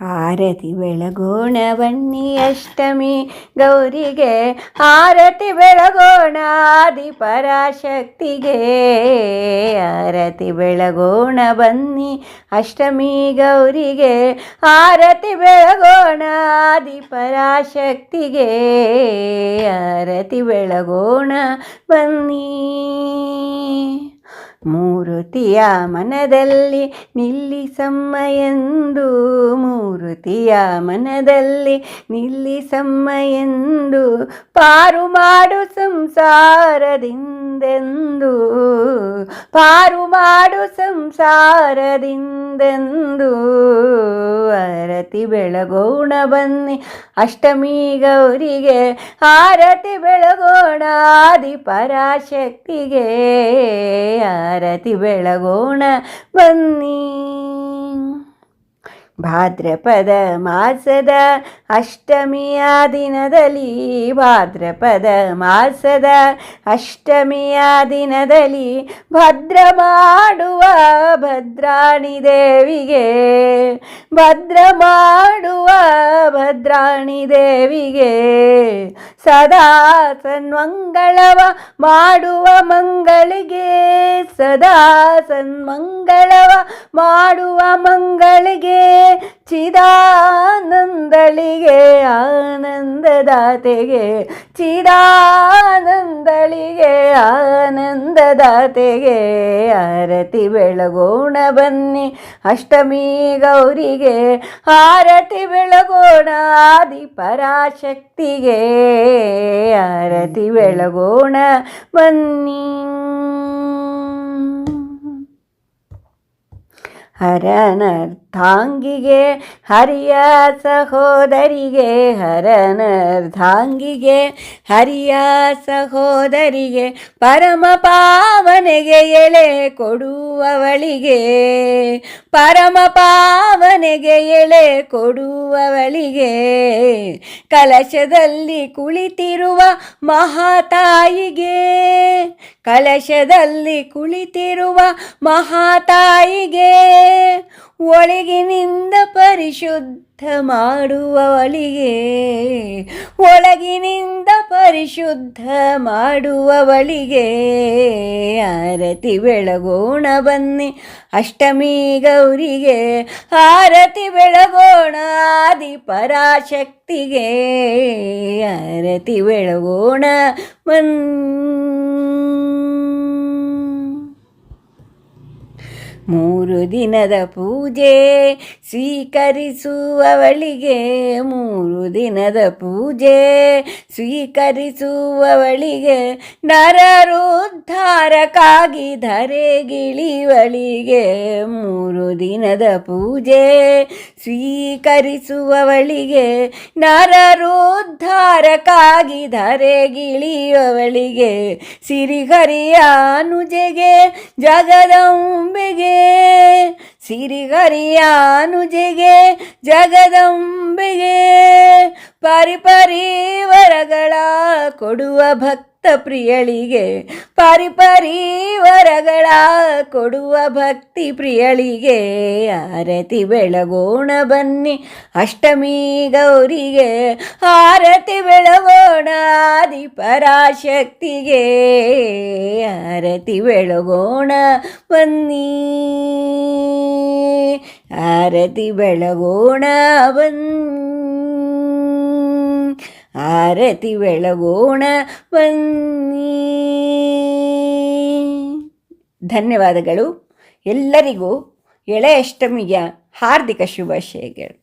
ಆರತಿ ಬೆಳಗೋಣ ಬನ್ನಿ ಅಷ್ಟಮಿ ಗೌರಿಗೆ. ಆರತಿ ಬೆಳಗೋಣ ಆದಿ ಪರಾಶಕ್ತಿಗೆ ಆರತಿ ಬೆಳಗೋಣ ಬನ್ನಿ ಅಷ್ಟಮಿ ಗೌರಿಗೆ. ಆರತಿ ಬೆಳಗೋಣ ಆದಿ ಪರಾಶಕ್ತಿಗೆ ಆರತಿ ಬೆಳಗೋಣ ಬನ್ನಿ. ಮೂರುತಿಯ ಮನದಲ್ಲಿ ನಿಲ್ಲಿಸಮ್ಮ ಎಂದು ಮೂರುತಿಯ ಮನದಲ್ಲಿ ನಿಲ್ಲಿಸಮ್ಮ ಎಂದು ಪಾರು ಮಾಡು ಸಂಸಾರದಿಂದೆಂದು. ಪಾರು ಮಾಡು ಸಂಸಾರದಿಂದೆಂದು ಆರತಿ ಬೆಳಗೋಣ ಬನ್ನಿ. ಅಷ್ಟಮಿ ಗೌರಿಗೆ ಆರತಿ ಬೆಳಗೋಣ ಆದಿ ಪರಾಶಕ್ತಿಗೆ ಆರತಿ ಬೆಳಗೋಣ ಬನ್ನಿ. ಭಾದ್ರಪದ ಮಾಸದ ಅಷ್ಟಮಿಯ ದಿನದಲ್ಲಿ, ಭಾದ್ರಪದ ಮಾಸದ ಅಷ್ಟಮಿಯ ದಿನದಲ್ಲಿ ಭದ್ರ ಮಾಡುವ ಭದ್ರಾಣಿ ದೇವಿಗೆ, ಭದ್ರ ಮಾಡುವ ಭದ್ರಾಣಿ ದೇವಿಗೆ ಸದಾ ಸನ್ಮಂಗಳವ ಮಾಡುವ ಮಂಗಳಿಗೆ, ಸದಾ ಸನ್ಮಂಗಳವ ಮಾಡುವ ಮಂಗಳಿಗೆ ಚಿದಾನಂದಳಿಗೆ, ಆನಂದದಾತೆಗೆ. ಚಿದಾನಂದಳಿಗೆ, ಆನಂದದಾತೆಗೆ. ಆರತಿ ಬೆಳಗೋಣ ಬನ್ನಿ ಅಷ್ಟಮಿ ಗೌರಿಗೆ. ಆರತಿ ಬೆಳಗೋಣ ಆದಿ ಪರಾಶಕ್ತಿಗೆ ಆರತಿ ಬೆಳಗೋಣ ಬನ್ನಿ. ಹರನರ್ಧಾಂಗಿಗೆ ಹರಿಯ ಸಹೋದರಿಗೆ, ಹರನರ್ಧಾಂಗಿಗೆ ಹರಿಯ ಸಹೋದರಿಗೆ, ಪರಮ ಪಾವನೆಗೆ ಎಳೆ ಕೊಡುವವಳಿಗೆ, ಪರಮ ಪಾವನೆಗೆ ಎಳೆ ಕೊಡುವವಳಿಗೆ, ಕಲಶದಲ್ಲಿ ಕುಳಿತಿರುವ ಮಹಾತಾಯಿಗೆ, ಕಲಶದಲ್ಲಿ ಕುಳಿತಿರುವ ಮಹಾತಾಯಿಗೆ ಒಳಗಿನಿಂದ ಪರಿಶುದ್ಧ ಮಾಡುವವಳಿಗೆ. ಒಳಗಿನಿಂದ ಪರಿಶುದ್ಧ ಮಾಡುವವಳಿಗೆ. ಆರತಿ ಬೆಳಗೋಣ ಬನ್ನಿ ಅಷ್ಟಮಿ ಗೌರಿಗೆ. ಆರತಿ ಬೆಳಗೋಣ ಆದಿ ಪರಾಶಕ್ತಿಗೆ. ಆರತಿ ಬೆಳಗೋಣ ಬನ್ನಿ. ಮೂರು ದಿನದ ಪೂಜೆ ಸ್ವೀಕರಿಸುವವಳಿಗೆ ಮೂರು ದಿನದ ಪೂಜೆ ಸ್ವೀಕರಿಸುವವಳಿಗೆ ನರರುದ್ಧಾರಕ್ಕಾಗಿ ಧರೆಗಿಳಿವಳಿಗೆ ಮೂರು ದಿನದ ಪೂಜೆ ಸ್ವೀಕರಿಸುವವಳಿಗೆ ನರರುದ್ಧಾರಕ್ಕಾಗಿ ಧರೆಗಿಳಿಯುವವಳಿಗೆ ಅನುಜೆಗೆ ಜಗದಂಬೆಗೆ ಸಿರಿಗರಿಯ ಅನುಜೆಗೆ ಪರಿಪರಿ ಪರಿಪರಿವರಗಳ ಕೊಡುವ ಭಕ್ತ. ಪ್ರಿಯಳಿಗೆ ಪರಿಪರಿವರಗಳ ಕೊಡುವ ಭಕ್ತಿ ಪ್ರಿಯಳಿಗೆ ಆರತಿ ಬೆಳಗೋಣ ಬನ್ನಿ. ಅಷ್ಟಮಿ ಗೌರಿಗೆ ಆರತಿ ಬೆಳಗೋಣ ಆದಿ ಪರಾಶಕ್ತಿಗೆ ಆರತಿ ಬೆಳಗೋಣ ಬನ್ನಿ. ಆರತಿ ಬೆಳಗೋಣ ಬನ್ನಿ. ಆರತಿ ಬೆಳಗೋಣ ಬನ್ನಿ. ಧನ್ಯವಾದಗಳು ಎಲ್ಲರಿಗೂ. ಎಳೆ ಅಷ್ಟಮಿಯ ಹಾರ್ದಿಕ ಶುಭಾಶಯಗಳು.